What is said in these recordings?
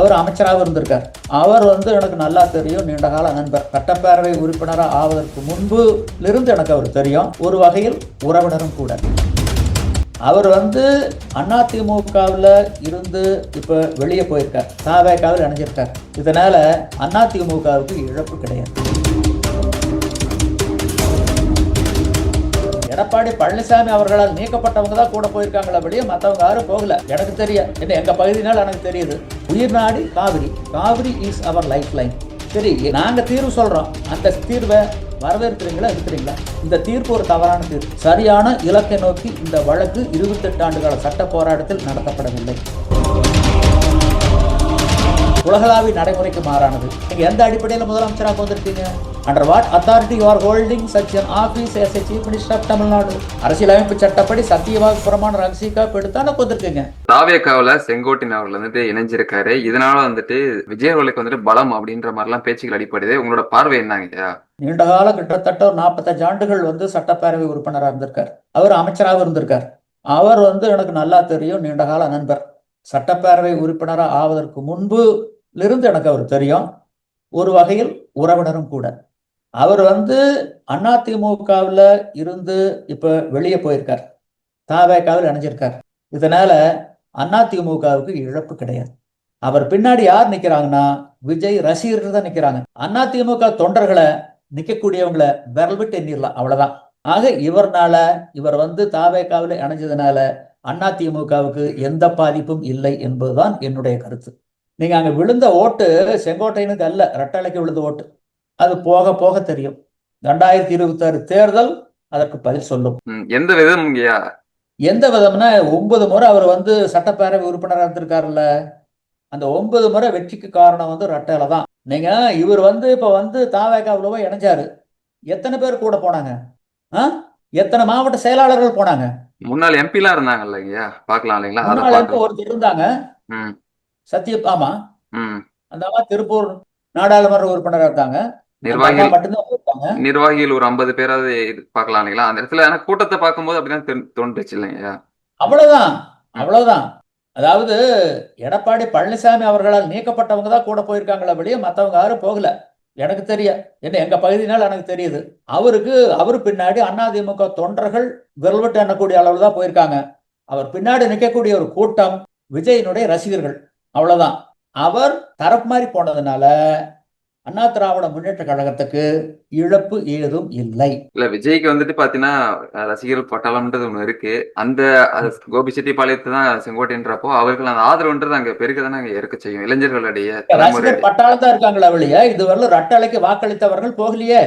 அவர் அமைச்சராக இருந்திருக்கார். அவர் வந்து எனக்கு நல்லா தெரியும் நீண்ட கால நண்பர். சட்டப்பேரவை உறுப்பினராக ஆவதற்கு முன்புலிருந்து எனக்கு அவர் தெரியும். ஒரு வகையில் உறவினரும் கூட. அவர் வந்து அதிமுகவில் இருந்து இப்போ வெளியே போயிருக்கார். தாவேக்காவில் இணைஞ்சிருக்கார். இதனால் அதிமுகவுக்கு இழப்பு கிடையாது. எடப்பாடி பழனிசாமி அவர்களால் நீக்கப்பட்டவங்க தான் கூட போயிருக்காங்களே வெளியே மற்றவங்க யாரும் போகல. எனக்கு தெரியும் என்ன எங்கள் பகுதினால் எனக்கு தெரியுது. உயிர் நாடி Kaveri. Kaveri is our life line சரி நாங்கள் தீர்வு சொல்கிறோம் அந்த தீர்வை வரவேற்கிறீங்களா இருக்கிறீங்களா இந்த தீர்ப்பு ஒரு தவறான தீர்ப்பு. சரியான இலக்கை நோக்கி இந்த வழக்கு இருபத்தெட்டு ஆண்டுகால சட்ட போராட்டத்தில் நடத்தப்படவில்லை. உலகளாவிய நடைமுறைக்கு மாறானது. நீங்க எந்த அடிப்படையில் முதலமைச்சராக வந்திருக்கீங்க under what authority you are holding such an office as a chief minister of Tamil Nadu அரசியலமைப்பு சட்டப்படி சத்தியவாக பிரமாண ரகசியக்கா எடுத்தானே வந்திருக்கீங்க தாவேக்காவுல செங்கோட்டின் அவர்கள் வந்துட்டு இணைஞ்சிருக்காரு. இதனால வந்துட்டு விஜய் அவர்களுக்கு வந்துட்டு பலம் அப்படின்ற மாதிரிலாம் பேச்சுக்கள் அடிப்படுது உங்களோட பார்வை என்னங்கய்யா நீண்ட கால கிட்டத்தட்ட ஒரு நாற்பத்தஞ்சு ஆண்டுகள் வந்து சட்டப்பேரவை உறுப்பினராக இருந்திருக்கார். அவர் அமைச்சராக இருந்திருக்கார். அவர் வந்து எனக்கு நல்லா தெரியும். நீண்ட கால நண்பர். சட்டப்பேரவை உறுப்பினராக ஆவதற்கு இருந்து எனக்கு அவர் தெரியும். ஒரு வகையில் உறவினரும் கூட. அவர் வந்து அதிமுகவில் இருந்து இப்போ வெளியே போயிருக்கார். தாவேக்காவில் இணைஞ்சிருக்கார். இதனால அதிமுகவுக்கு இழப்பு கிடையாது. அவர் பின்னாடி யார் நிற்கிறாங்கன்னா விஜய் ரசிகர்கள் தான் நிற்கிறாங்க அதிமுக தொண்டர்களை நிற்கக்கூடியவங்களை விரல் விட்டு எண்ணிடலாம். அவ்வளோதான் ஆக இவர்னால இவர் வந்து தாவேக்காவில் இணைஞ்சதுனால அதிமுகவுக்கு எந்த பாதிப்பும் இல்லை என்பதுதான் என்னுடைய கருத்து. நீங்க அங்க விழுந்த ஓட்டு செங்கோட்டையனுக்கு அல்ல ரெட்டலைக்கு விழுந்த ஓட்டு. அது போக போக தெரியும். ரெண்டாயிரத்தி இருபத்தி ஆறு தேர்தல் அதற்கு பதில் சொல்லும். எந்த விதம்ங்கய்யா எந்த விதம்னா ஒன்பது முறை அவர் வந்து சட்டப்பேரவை உறுப்பினராக இருந்திருக்காருல்ல. அந்த ஒன்பது முறை வெற்றிக்கு காரணம் வந்து ரெட்டையில தான். நீங்க இவர் வந்து இப்ப வந்து தாவேக்காவில் போய் இணைஞ்சாரு. எத்தனை பேர் கூட போனாங்க? ஆ? எத்தனை மாவட்ட செயலாளர்கள் போனாங்க? முன்னாள் எம்பிலாம் இருந்தாங்க இல்லைங்கய்யா பார்க்கலாம் இல்லைங்களா? அதை முன்னாள் MP பார்க்கலாம் ஒருத்தர் இருந்தாங்க. சத்ய ஆமா. அந்த அம்மா திருப்பூர் நாடாளுமன்ற உறுப்பினராக அம்மா நிர்வாகிகள் மட்டும்தான் இருக்காங்க. நிர்வாகிகள் ஒரு ஐம்பது பேராவது பார்க்கலாம் இல்லைங்களா? அந்த இடத்துல எனக்கு கூட்டத்தை பார்க்கும்போது அப்படிதான் தென்- தோன்றுச்சு இல்லைங்கய்யா அவ்வளவுதான் அவ்வளவுதான். அதாவது எடப்பாடி பழனிசாமி அவர்களால் நீக்கப்பட்டவங்க தான் கூட போயிருக்காங்களே வெளியே மற்றவங்க யாரும் போகல. எனக்கு தெரியும். என்ன எங்க பகுதினால எனக்கு தெரியுது. அவருக்கு அவரு பின்னாடி அதிமுக தொண்டர்கள் விரல்விட்டு எண்ணக்கூடிய அளவில் தான் போயிருக்காங்க. அவர் பின்னாடி நிற்கக்கூடிய ஒரு கூட்டம் விஜயனுடைய ரசிகர்கள். அவ்வளவுதான். அவர் தரப்பு மாதிரி போனதுனால அண்ணா திராவிட முன்னேற்ற கழகத்துக்கு இழப்பு ஏதும் இல்லை. இல்ல விஜய்க்கு வந்துட்டு பாத்தீங்கன்னா அஹ், ரசிகர்கள் பட்டாளம்ன்றது ஒண்ணு இருக்கு. அந்த அது கோபிச்செட்டிப்பாளையத்தை தான் செங்கோட்டைன்றப்போ அவர்கள் அந்த ஆதரவுன்றது அங்க பெருக்க தானே அங்க இருக்க செய்யும். இளைஞர்களுடைய ரசிகர் பட்டாளம் தான் இருக்காங்களா வெளியே இதுவரை ரட்டளைக்கு வாக்களித்தவர்கள் போகலையே.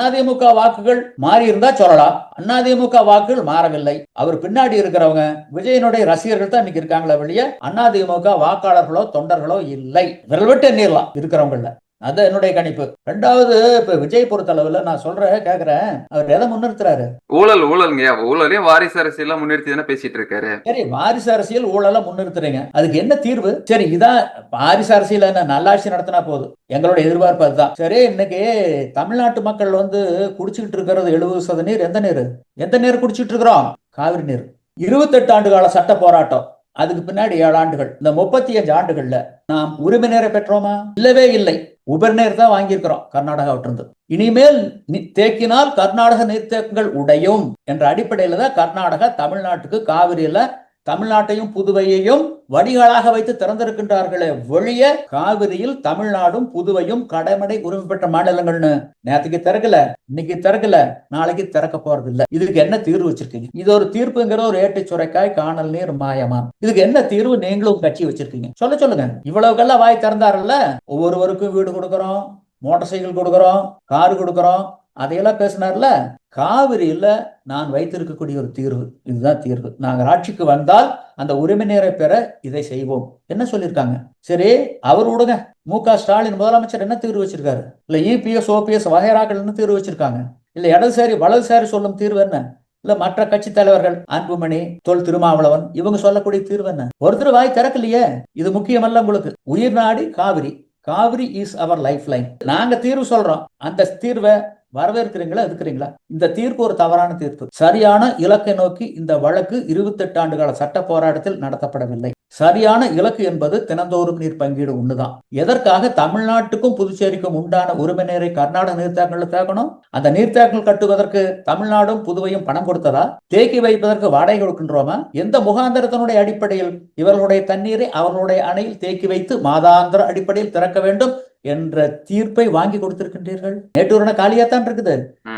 அதிமுக வாக்குகள் மாறி இருந்தா சொல்லலாம். அதிமுக வாக்குகள் மாறவில்லை. அவர் பின்னாடி இருக்கிறவங்க விஜயனுடைய ரசிகர்கள் தான் இன்னைக்கு இருக்காங்களா வெளியே அதிமுக வாக்காளர்களோ தொண்டர்களோ இல்லை. விரல் விட்டு எண்ணிடலாம் இருக்கிறவங்கள அது என்னுடைய கணிப்பு. ரெண்டாவது இப்ப விஜய் பொறுத்தளவுல நான் சொல்றேன் கேக்குறேன். அவர் எதை முன்னிறுத்துறாரு? ஊழல் ஊழல்ங்கய்யா ஊழலையும் வாரிசு அரசியலாம் முன்னிறுத்தி தானே பேசிட்டு இருக்காரு. சரி வாரிசு அரசியல் ஊழலை முன்னிறுத்துறீங்க. அதுக்கு என்ன தீர்வு? சரி இதான் வாரிசு அரசியல் என்ன நல்லாட்சி நடத்தினா போதும். எங்களோட எதிர்பார்ப்பு அதுதான். சரி இன்னைக்கு தமிழ்நாட்டு மக்கள் வந்து குடிச்சுக்கிட்டு இருக்கிறது எழுபது சத நீர். எந்த நீர்? எந்த நீர் குடிச்சிட்டு இருக்கிறோம்? காவிரி நீர். இருபத்தெட்டு ஆண்டு கால சட்ட போராட்டம். அதுக்கு பின்னாடி ஏழு ஆண்டுகள். இந்த முப்பத்தி அஞ்சு ஆண்டுகள்ல நாம் உரிமை நேர பெற்றோமா? இல்லவே இல்லை. உபர்நேர் தான் வாங்கியிருக்கிறோம் கர்நாடகாவிட்டிருந்து இனிமேல் நி- தேக்கினால் கர்நாடக நீர்த்தேக்கங்கள் உடையும் என்ற அடிப்படையில தான் கர்நாடகா தமிழ்நாட்டுக்கு காவிரியில தமிழ்நாட்டையும் புதுவையையும் வடிகளாக வைத்து திறந்திருக்கின்றார்களே ஒழிய காவிரியில் தமிழ்நாடும் புதுவையும் கடமடை உரிமை பெற்ற மாநிலங்கள்னு நேற்றுக்கு திறக்கல இன்னைக்கு திறக்கல நாளைக்கு திறக்க போறது இல்ல இதுக்கு என்ன தீர்வு வச்சிருக்கீங்க? இது ஒரு தீர்ப்புங்கிற ஒரு ஏட்டு சுரைக்காய் காணல் நீர் மாயமா? இதுக்கு என்ன தீர்வு நீங்களும் கட்சி வச்சிருக்கீங்க? சொல்ல சொல்லுங்க. இவ்வளவுக்கெல்லாம் வாய் திறந்தாருல்ல? ஒவ்வொருவருக்கும் வீடு கொடுக்குறோம் மோட்டார் சைக்கிள் கொடுக்குறோம் கார் கொடுக்குறோம் அதையெல்லாம் பேசினார்ல காவிரியில் நான் வைத்திருக்கக்கூடிய ஒரு தீர்வு. இதுதான் தீர்வு. நாங்கள் ஆட்சிக்கு வந்தால் அந்த உரிமை பெற இதை செய்வோம். என்ன சொல்லியிருக்காங்க? சரி அவர் விடுங்க மு க ஸ்டாலின் முதலமைச்சர் என்ன தீர்வு வச்சிருக்காரு? இல்ல இபிஎஸ் ஓபிஎஸ் வகைராக்கள் என்ன தீர்வு வச்சிருக்காங்க? இல்ல இடதுசாரி வலதுசாரி சொல்லும் தீர்வு என்ன? இல்ல மற்ற கட்சி தலைவர்கள் அன்புமணி தொல் திருமாவளவன் இவங்க சொல்லக்கூடிய தீர்வு என்ன? ஒருத்தர் வாய் திறக்கலையே. இது முக்கியமல்ல உங்களுக்கு. உயிர் நாடி Kaveri. Kaveri is our life line நாங்க தீர்வு சொல்றோம். அந்த தீர்வை வரவேற்கிறீங்களா எதுக்குறீங்களா? இந்த தீர்ப்பு ஒரு தவறான தீர்ப்பு. சரியான இலக்கை நோக்கி இந்த வழக்கு இருபத்தெட்டு ஆண்டுகால சட்ட போராட்டத்தில் நடத்தப்படவில்லை. சரியான இலக்கு என்பது தினந்தோறும் நீர் பங்கீடு ஒண்ணுதான். எதற்காக தமிழ்நாட்டுக்கும் புதுச்சேரிக்கும் உண்டான உரிமை நீரை கர்நாடக நீர்த்தேக்கங்கள் தேக்கணும்? அந்த நீர்த்தேக்கங்கள் கட்டுவதற்கு தமிழ்நாடும் புதுவையும் பணம் கொடுத்ததா? தேக்கி வைப்பதற்கு வாடகை கொடுக்கின்றோமா? எந்த முகாந்திரத்தினுடைய அடிப்படையில் இவர்களுடைய தண்ணீரை அவர்களுடைய அணையில் தேக்கி வைத்து மாதாந்திர அடிப்படையில் திறக்க வேண்டும்? என்ற தீர்ப்பை வாங்கி கொடுத்திருக்கின்றீர்கள். நேற்று காலியாத்தான் இருக்குது.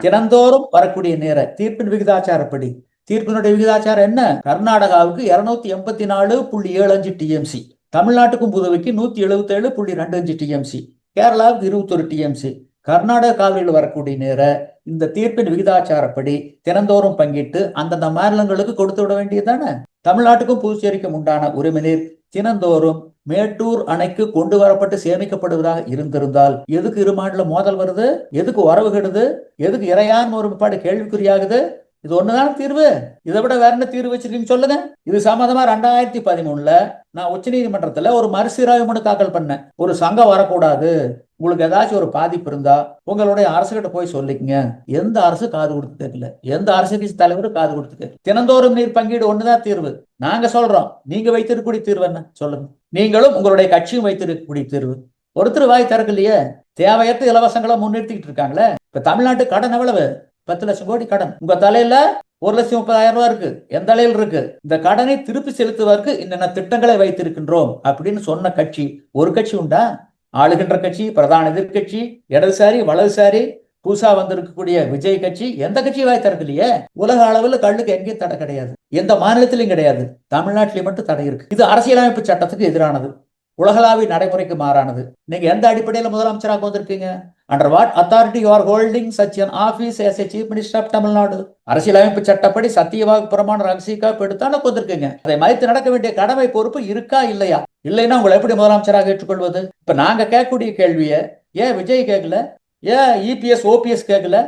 தினந்தோறும் வரக்கூடிய நேர தீர்ப்பின் விகிதாச்சாரப்படி. தீர்ப்பினுடைய விகிதாச்சாரம் என்ன? கர்நாடகாவுக்கு இருநூத்தி எண்பத்தி நாலு புள்ளி ஏழு அஞ்சு டிஎம்சி தமிழ்நாட்டுக்கும் புதுவைக்கு நூத்தி எழுபத்தி ஏழு புள்ளி ரெண்டு அஞ்சு டிஎம்சி கேரளாவுக்கு இருபத்தொரு டிஎம்சி கர்நாடக காவிரியில் வரக்கூடிய நேர இந்த தீர்ப்பின் விகிதாச்சாரப்படி தினந்தோறும் பங்கிட்டு அந்தந்த மாநிலங்களுக்கு கொடுத்து விட வேண்டியதுதானே தமிழ்நாட்டுக்கும் புதுச்சேரிக்கும் உண்டான உரிமை நீர் தினந்தோறும் மேட்டூர் அணைக்கு கொண்டு வரப்பட்டு சேமிக்கப்படுவதாக இருந்திருந்தால் எதுக்கு இரு மாநில மோதல் வருது? எதுக்கு உறவு கெடுது? எதுக்கு இறையான் ஒருபாடு கேள்விக்குறியாகுது? இது ஒண்ணுதான் தீர்வு? இதை விட வேற என்ன தீர்வு வச்சிருக்கீங்க சொல்லுங்க. இது சம்பந்தமா ரெண்டாயிரத்தி பதிமூணுல நான் உச்சநீதிமன்றத்துல ஒரு மறுசீராய்வு மனு தாக்கல் பண்ணேன். ஒரு சங்கம் வரக்கூடாது. உங்களுக்கு ஏதாச்சும் ஒரு பாதிப்பு இருந்தா உங்களுடைய அரசுகிட்ட போய் சொல்லிக்கங்க. எந்த அரசு காது கொடுத்து கேட்கல? எந்த அரசு கட்சி தலைவரும் காது கொடுத்து கேட்கல? தினந்தோறும் நீர் பங்கீடு ஒண்ணுதான் தீர்வு. நாங்க சொல்றோம். நீங்க வைத்திருக்கக்கூடிய தீர்வு என்ன? சொல்லுங்க. நீங்களும் உங்களுடைய கட்சியும் வைத்திருக்கக்கூடிய தேர்வு ஒருத்தர் வாய் திறக்கலையே. தேவையற்ற இலவசங்களை முன்னிறுத்திக்கிட்டு இருக்காங்களே. இப்ப தமிழ்நாட்டு கடன் எவ்வளவு? பத்து லட்சம் கோடி கடன். உங்க தலையில ஒரு லட்சம் முப்பதாயிரம் ரூபாய் இருக்கு. எந்த தலையில் இருக்கு. இந்த கடனை திருப்பி செலுத்துவதற்கு என்னென்ன திட்டங்களை வைத்திருக்கின்றோம் அப்படின்னு சொன்ன கட்சி ஒரு கட்சி உண்டா? ஆளுகின்ற கட்சி பிரதான எதிர்கட்சி இடதுசாரி வலதுசாரி புதுசா வந்திருக்கக்கூடிய விஜய் கட்சி எந்த கட்சியும் வாய் திறக்கலையே. உலக அளவில் கல்லுக்கு எங்கேயும் தடை கிடையாது. எந்த மாநிலத்திலையும் கிடையாது. தமிழ்நாட்டிலையும் மட்டும் தடை இருக்கு. இது அரசியலமைப்பு சட்டத்துக்கு எதிரானது. உலகளாவிய நடைமுறைக்கு மாறானது. நீங்க எந்த அடிப்படையில் முதலமைச்சராக வந்திருக்கீங்க? Under what authority you are holding such an office as a chief minister of Tamil Nadu அரசியலமைப்பு சட்டப்படி சத்தியவாக்கு பிரமாண ரகசியக்கா எடுத்தான வந்திருக்கீங்க. அதை மதித்து நடக்க வேண்டிய கடமை பொறுப்பு இருக்கா இல்லையா? இல்லைன்னா உங்களை எப்படி முதலமைச்சராக ஏற்றுக்கொள்வது? இப்ப நாங்க கேட்கக்கூடிய கேள்வியை ஏன் விஜய் கேட்கல? ஏன் இபிஎஸ் ஓபிஎஸ் கேட்கல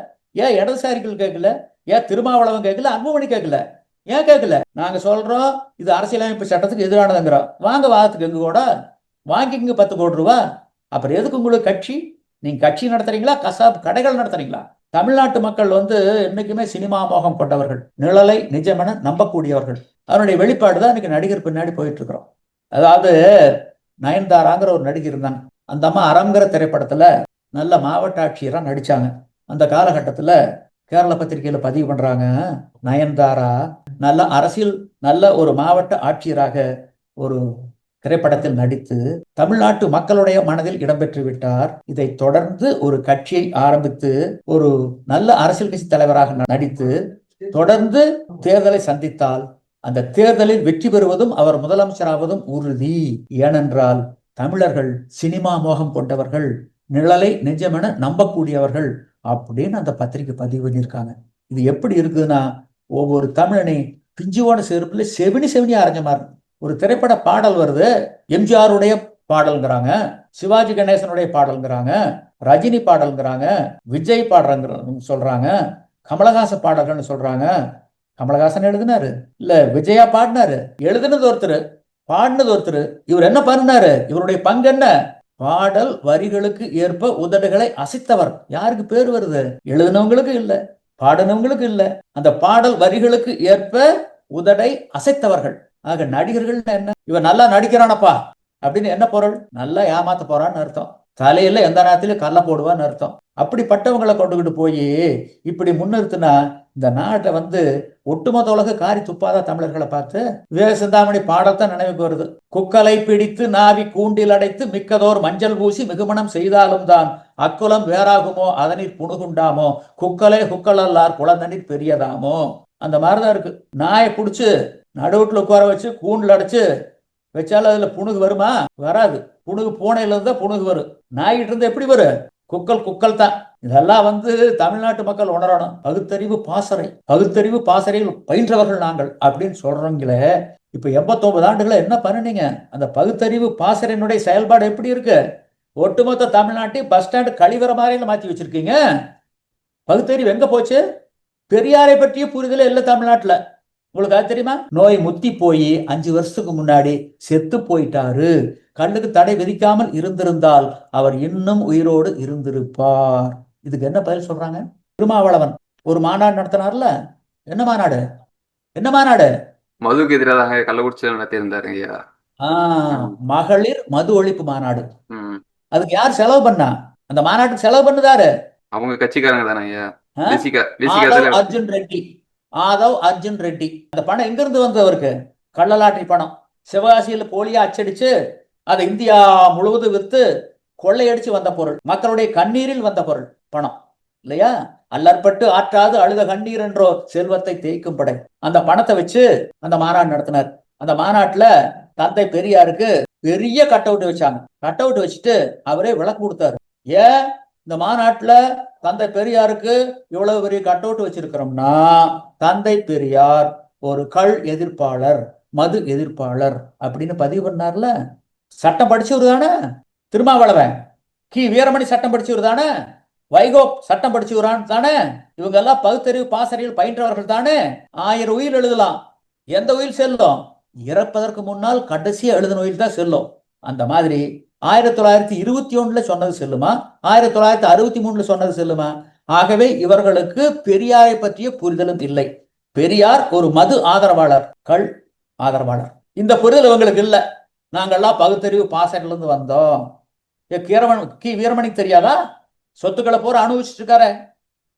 ஏன் இடதுசாரிகள் கேட்கல ஏன் திருமாவளவன் கேட்கல அன்புமணி கேட்கல ஏன் கேட்கல நாங்க சொல்றோம் இது அரசியலமைப்பு சட்டத்துக்கு எதிரானதுங்கிறோம். வாங்க வாதத்துக்கு எங்க கூட? வாங்கிக்கங்க பத்து கோடி ரூபா. அப்புறம் எதுக்கு உங்களுக்கு கட்சி? நீங்க கட்சி நடத்துறீங்களா? கசாப் கடைகள் நடத்துறீங்களா? தமிழ்நாட்டு மக்கள் வந்து என்னைக்குமே சினிமா மோகம் கொண்டவர்கள். நிழலை நிஜமென நம்பக்கூடியவர்கள். அதனுடைய வெளிப்பாடு தான் இன்னைக்கு நடிகர் பின்னாடி போயிட்டு இருக்கிறோம் அதாவது நயன்தாராங்கிற ஒரு நடிகர் இருந்தாங்க. அந்த அம்மா அறங்கிற திரைப்படத்துல நல்ல மாவட்ட ஆட்சியராக நடிச்சாங்க. அந்த காலகட்டத்தில் கேரள பத்திரிகையில் பதிவு பண்றாங்க. நயன்தாரா நல்ல அரசியல் நல்ல ஒரு மாவட்ட ஆட்சியராக ஒரு திரைப்படத்தில் நடித்து தமிழ்நாட்டு மக்களுடைய மனதில் இடம்பெற்று விட்டார். இதை தொடர்ந்து ஒரு கட்சியை ஆரம்பித்து ஒரு நல்ல அரசியல் கட்சி தலைவராக நடித்து தொடர்ந்து தேர்தலை சந்தித்தால் அந்த தேர்தலில் வெற்றி பெறுவதும் அவர் முதலமைச்சராவதும் உறுதி. ஏனென்றால் தமிழர்கள் சினிமா மோகம் கொண்டவர்கள். நிழலை நிஜமென நம்பக்கூடியவர்கள் அப்படின்னு அந்த பத்திரிகை பதிவு பண்ணியிருக்காங்க. இது எப்படி இருக்குதுன்னா ஒவ்வொரு தமிழனை பிஞ்சுவோட செருப்புல செவினி செவினி அரைஞ்ச மாதிரி. ஒரு திரைப்பட பாடல் வருது எம்ஜிஆருடைய பாடல்ங்கிறாங்க சிவாஜி கணேசனுடைய பாடல்ங்கிறாங்க ரஜினி பாடல்ங்கிறாங்க விஜய் பாடுறங்கிற சொல்றாங்க கமலஹாசன் பாடல்கள்னு சொல்றாங்க. கமலஹாசன் எழுதினாரு இல்ல விஜயா பாடினாரு எழுதுனது ஒருத்தர் பாடினது ஒருத்தர் இவர் என்ன பண்ணினாரு இவருடைய பங்கு என்ன? பாடல் வரிகளுக்கு ஏற்ப உதடுகளை அசைத்தவர். யாருக்கு பேர் வருது? எழுதினவங்களுக்கு இல்ல பாடினவங்களுக்கு இல்ல. அந்த பாடல் வரிகளுக்கு ஏற்ப உதடை அசைத்தவர்கள். ஆக நடிகர்கள் என்ன? இவன் நல்லா நடிக்கிறானப்பா. அப்படின்னு என்ன பொருள்? நல்லா ஏமாத்த போறான்னு அர்த்தம். தலையில எந்த நேரத்திலும் கல்ல போடுவான்னு அர்த்தம். அப்படிப்பட்டவங்களை கொண்டுகிட்டு போய் இப்படி முன்னிறுத்தினா இந்த நாட்டை வந்து ஒட்டுமொத்த உலக காரி துப்பாத தமிழர்களை பார்த்து விவேக சிந்தாமணி பாடத்தான் நினைவுக்கு வருது. குக்கலை பிடித்து நாவி கூண்டில் அடைத்து மிக்கதோர் மஞ்சள் பூசி மிகுமணம் செய்தாலும் தான் அக்குலம் வேறாகுமோ அதனிற் புணுகுண்டாமோ குக்கலே குக்கலல்லார் குளந்தனிற் பெரியதாமோ. அந்த மாதிரிதான் இருக்கு. நாயை பிடிச்சு நடுவுட்டில் உட்கார வச்சு கூண்டில் அடைச்சு வச்சாலும் அதுல புணுகு வருமா? வராது. புணுகு பூனையில இருந்தா புணுகு வரும். நாய்கிட்ட இருந்து எப்படி வரும்? குக்கல் குக்கல் தான். இதெல்லாம் வந்து தமிழ்நாட்டு மக்கள் உணரணும். பகுத்தறிவு பாசறை. பகுத்தறிவு பாசறையில் பயின்றவர்கள் நாங்கள் அப்படின்னு சொல்றவங்களே இப்ப எண்பத்தொன்பது ஆண்டுகளை என்ன பண்ணுனீங்க? அந்த பகுத்தறிவு பாசறையினுடைய செயல்பாடு எப்படி இருக்கு? ஒட்டுமொத்த தமிழ்நாட்டை பஸ் ஸ்டாண்டு கழிவற மாதிரி மாத்தி வச்சிருக்கீங்க. பகுத்தறிவு எங்க போச்சு? பெரியாரை பற்றிய புரிதல் இல்லை தமிழ்நாட்டுல. உங்களுக்கு அது தெரியுமா? நோய் முத்தி போய் அஞ்சு வருஷத்துக்கு முன்னாடி செத்து போயிட்டாரு. கண்ணுக்கு தடை விதிக்காமல் இருந்திருந்தால் அவர் இன்னும் உயிரோடு இருந்திருப்பார். இதுக்கு என்ன பதில் சொல்றாங்க? திருமாவளவன். ஒரு மாநாடு நடத்தினார்ல? என்ன மாநாடு? என்ன மாநாடு? மதுக்கு எதிராக கள்ளக்குறிச்சியில் நடத்தியிருந்தாரு ஐயா. மகளிர் மது ஒழிப்பு மாநாடு. அதுக்கு யார் செலவு பண்ணா? அந்த மாநாட்டுக்கு செலவு பண்ணுதாரு அவங்க கட்சிக்காரங்க தானே ஐயா. அர்ஜுன் ரெட்டி. ஆதவ் அர்ஜுன் ரெட்டி. அந்த பணம் எங்க இருந்து வந்தது அவருக்கு? கள்ளலாட்டரி பணம். சிவகாசியில போலியா அச்சடிச்சு அதை இந்தியா முழுவதும் வித்து கொள்ளையடிச்சு வந்த பொருள். மக்களுடைய கண்ணீரில் வந்த பொருள். பணம் இல்லையா? அல்லற்பட்டு ஆற்றாது அழுத கண்ணீர் என்றோ செல்வத்தை தேய்க்கும் படை. அந்த பணத்தை வச்சு அந்த மாநாடு நடத்தினார். அந்த மாநாட்டுல தந்தை பெரியாருக்கு பெரிய கட் அவுட் வச்சாங்க. கட் அவுட் வச்சுட்டு அவரே விளக்கு கொடுத்தாரு. ஏன் இந்த மாநாட்டுல தந்தை பெரியாருக்கு இவ்வளவு பெரிய கட் அவுட் வச்சிருக்கிறோம்னா தந்தை பெரியார் ஒரு கல் எதிர்ப்பாளர் மது எதிர்ப்பாளர் அப்படின்னு பதிவு பண்ணார்ல. சட்டம் படிச்சவர் தானே? திருமாவளவன். கி. வீரமணி சட்டம் படிச்சவர் தானே? வைகோ சட்டம் படிச்சவரான் தானே? இவங்க எல்லாம் பகுத்தறிவு பாசறையில் பயின்றவர்கள் தானே? ஆயிரம் உயிர் எழுதலாம். எந்த உயிர் செல்லும்? இறப்பதற்கு முன்னால் கடைசியா எழுதின உயிர் தான் செல்லும். அந்த மாதிரி ஆயிரத்தி தொள்ளாயிரத்தி இருபத்தி ஒண்ணுல சொன்னது செல்லுமா? ஆயிரத்தி தொள்ளாயிரத்தி அறுபத்தி மூணுல சொன்னது செல்லுமா? ஆகவே இவர்களுக்கு பெரியாரை பற்றிய புரிதலும் இல்லை. பெரியார் ஒரு மது ஆதரவாளர் கள் ஆதரவாளர். இந்த புரிதல் இவங்களுக்கு இல்லை. நாங்கெல்லாம் பகுத்தறிவு பாசறையிலிருந்து வந்தோம். கீரவன் கி வீரமணிக்கு தெரியாதா? சொத்துக்களை பூரா அனுபவிச்சுட்டு இருக்காரு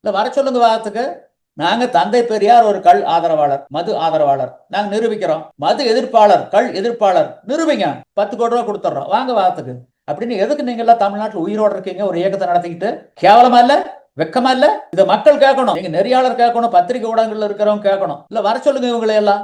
இல்ல வர சொல்லுங்க வாதத்துக்கு நாங்க தந்தை பெரியார் ஒரு கல் ஆதரவாளர் மது ஆதரவாளர். நாங்க நிரூபிக்கிறோம். மது எதிர்ப்பாளர் கல் எதிர்ப்பாளர். நிரூபிங்க. பத்து கோடி ரூபா கொடுத்துட்றோம் வாங்க வாதத்துக்கு அப்படின்னு எதுக்கு நீங்க எல்லாம் தமிழ்நாட்டில் உயிரோட இருக்கீங்க? ஒரு இயக்கத்தை நடத்திக்கிட்டு. கேவலமா இல்ல? வெக்கமா இல்ல? இதை மக்கள் கேட்கணும். நீங்க நெறியாளர் கேட்கணும். பத்திரிகை ஊடகங்கள்ல இருக்கிறவங்க கேட்கணும். இல்ல வர சொல்லுங்க இவங்களை எல்லாம்